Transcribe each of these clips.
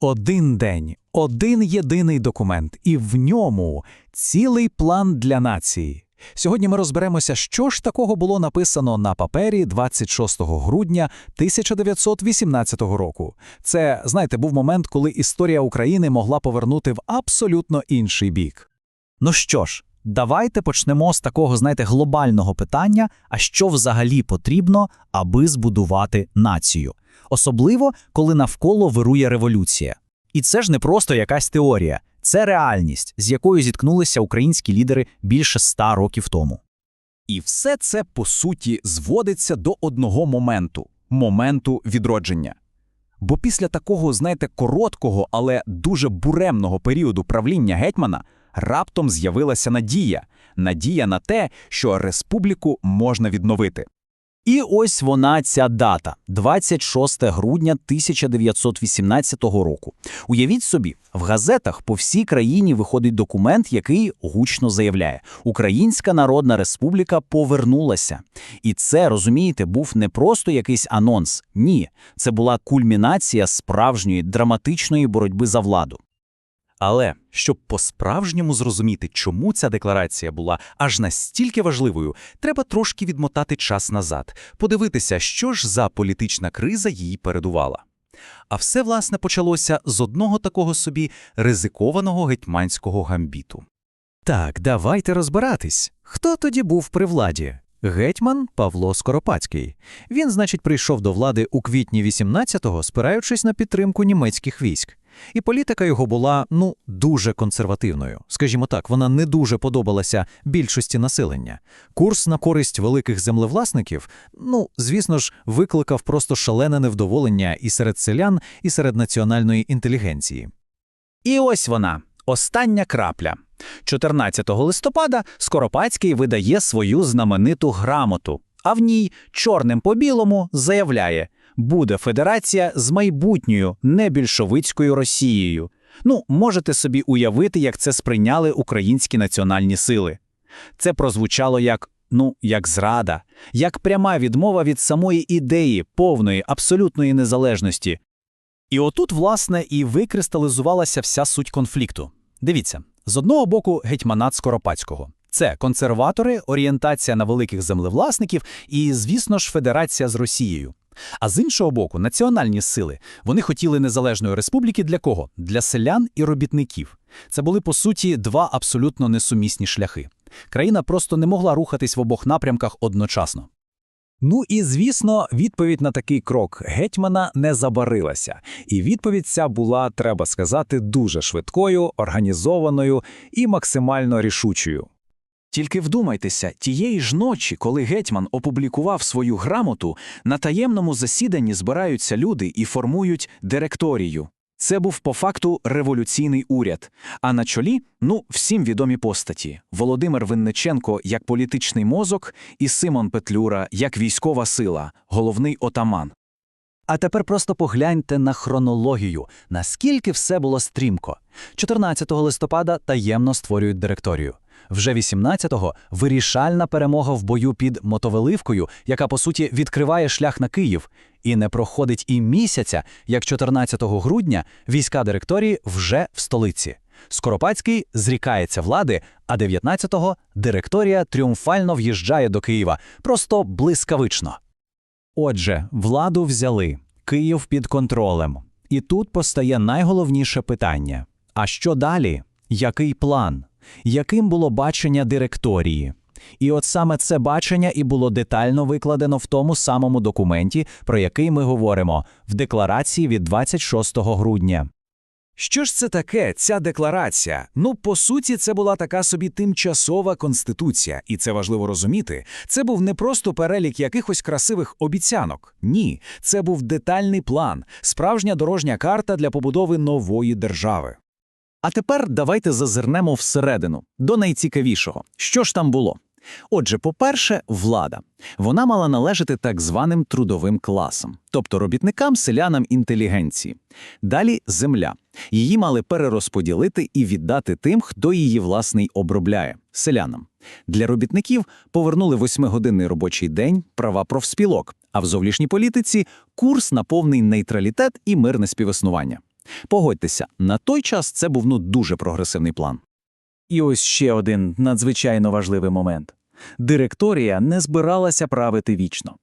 Один день, один єдиний документ, і в ньому цілий план для нації. Сьогодні ми розберемося, що ж такого було написано на папері 26 грудня 1918 року. Це, знаєте, був момент, коли історія України могла повернути в абсолютно інший бік. Ну що ж, давайте почнемо з такого, знаєте, глобального питання: а що взагалі потрібно, аби збудувати націю? Особливо, коли навколо вирує революція. І це ж не просто якась теорія, це реальність, з якою зіткнулися українські лідери більше ста років тому. І все це, по суті, зводиться до одного моменту моменту відродження. Бо після такого, знаєте, короткого, але дуже буремного періоду правління гетьмана раптом з'явилася надія надія на те, що республіку можна відновити. І ось вона ця дата 26 грудня 1918 року. Уявіть собі, в газетах по всій країні виходить документ, який гучно заявляє: Українська Народна Республіка повернулася. І це, розумієте, був не просто якийсь анонс. Ні, це була кульмінація справжньої драматичної боротьби за владу. Але щоб по-справжньому зрозуміти, чому ця декларація була аж настільки важливою, треба трошки відмотати час назад, подивитися, що ж за політична криза її передувала. А все, власне, почалося з одного такого собі ризикованого гетьманського гамбіту. Так, давайте розбиратись. Хто тоді був при владі? Гетьман Павло Скоропадський. Він, значить, прийшов до влади у квітні 18-го, спираючись на підтримку німецьких військ. І політика його була, ну, дуже консервативною. Скажімо так, вона не дуже подобалася більшості населення. Курс на користь великих землевласників, ну, звісно ж, викликав просто шалене невдоволення і серед селян, і серед національної інтелігенції. І ось вона, остання крапля. 14 листопада Скоропадський видає свою знамениту грамоту, а в ній чорним по білому заявляє: буде федерація з майбутньою небільшовицькою Росією. Ну, можете собі уявити, як це сприйняли українські національні сили. Це прозвучало як ну, як зрада, як пряма відмова від самої ідеї повної абсолютної незалежності. І отут, власне, і викристалізувалася вся суть конфлікту. Дивіться, з одного боку, гетьманат Скоропадського. Це консерватори, орієнтація на великих землевласників і, звісно ж, федерація з Росією. А з іншого боку, національні сили вони хотіли незалежної республіки для кого? Для селян і робітників. Це були по суті два абсолютно несумісні шляхи. Країна просто не могла рухатись в обох напрямках одночасно. Ну і звісно, відповідь на такий крок гетьмана не забарилася. І відповідь ця була, треба сказати, дуже швидкою, організованою і максимально рішучою. Тільки вдумайтеся, тієї ж ночі, коли гетьман опублікував свою грамоту, на таємному засіданні збираються люди і формують директорію. Це був по факту революційний уряд. А на чолі, ну, всім відомі постаті: Володимир Винниченко як політичний мозок, і Симон Петлюра як військова сила, головний отаман. А тепер просто погляньте на хронологію, наскільки все було стрімко. 14 листопада таємно створюють директорію. Вже 18-го вирішальна перемога в бою під Мотовеливкою, яка по суті відкриває шлях на Київ, і не проходить і місяця, як 14 грудня війська директорії вже в столиці. Скоропадський зрікається влади, а 19-го директорія тріумфально в'їжджає до Києва, просто блискавично. Отже, владу взяли, Київ під контролем. І тут постає найголовніше питання: а що далі? Який план? Яким було бачення директорії? І от саме це бачення і було детально викладено в тому самому документі, про який ми говоримо, в декларації від 26 грудня. Що ж це таке, ця декларація? Ну, по суті, це була така собі тимчасова конституція, і це важливо розуміти. Це був не просто перелік якихось красивих обіцянок. Ні, це був детальний план, справжня дорожня карта для побудови нової держави. А тепер давайте зазирнемо всередину, до найцікавішого. Що ж там було? Отже, по-перше, влада. Вона мала належати так званим трудовим класам, тобто робітникам, селянам інтелігенції. Далі земля. Її мали перерозподілити і віддати тим, хто її власний обробляє селянам. Для робітників повернули восьмигодинний робочий день, права профспілок, а в зовнішній політиці курс на повний нейтралітет і мирне співіснування. Погодьтеся, на той час це був ну дуже прогресивний план. І ось ще один надзвичайно важливий момент. Директорія не збиралася правити вічно.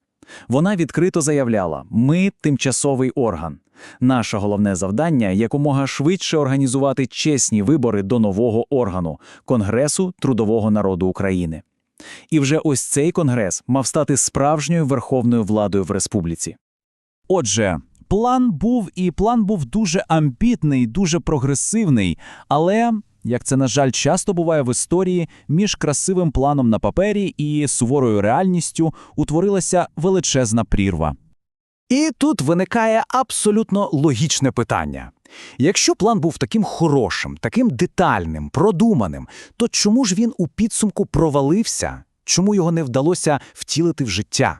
Вона відкрито заявляла: ми тимчасовий орган. Наше головне завдання якомога швидше організувати чесні вибори до нового органу Конгресу трудового народу України. І вже ось цей конгрес мав стати справжньою верховною владою в республіці. Отже, план був і план був дуже амбітний, дуже прогресивний, але, як це, на жаль, часто буває в історії, між красивим планом на папері і суворою реальністю утворилася величезна прірва. І тут виникає абсолютно логічне питання. Якщо план був таким хорошим, таким детальним, продуманим, то чому ж він у підсумку провалився? Чому його не вдалося втілити в життя?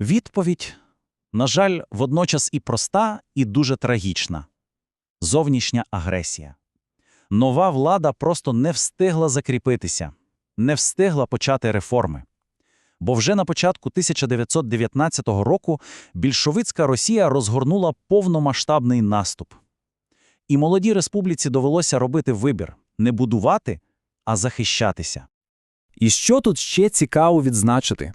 Відповідь, на жаль, водночас і проста, і дуже трагічна. Зовнішня агресія. Нова влада просто не встигла закріпитися, не встигла почати реформи. Бо вже на початку 1919 року більшовицька Росія розгорнула повномасштабний наступ. І молодій республіці довелося робити вибір – не будувати, а захищатися. І що тут ще цікаво відзначити?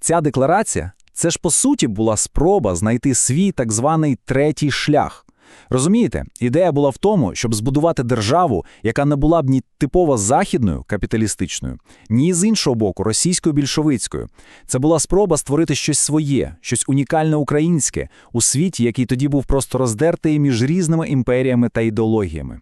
Ця декларація – це ж по суті була спроба знайти свій так званий третій шлях. Розумієте, ідея була в тому, щоб збудувати державу, яка не була б ні типово західною, капіталістичною, ні з іншого боку, російською більшовицькою. Це була спроба створити щось своє, щось унікальне українське у світі, який тоді був просто роздертий між різними імперіями та ідеологіями.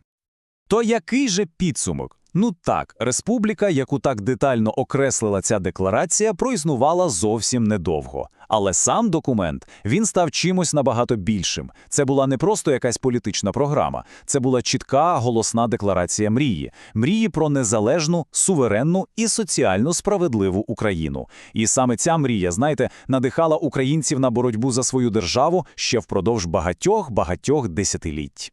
То який же підсумок? Ну так, республіка, яку так детально окреслила ця декларація, проіснувала зовсім недовго. Але сам документ, він став чимось набагато більшим. Це була не просто якась політична програма, це була чітка, голосна декларація мрії. Мрії про незалежну, суверенну і соціально справедливу Україну. І саме ця мрія, знаєте, надихала українців на боротьбу за свою державу ще впродовж багатьох-багатьох десятиліть.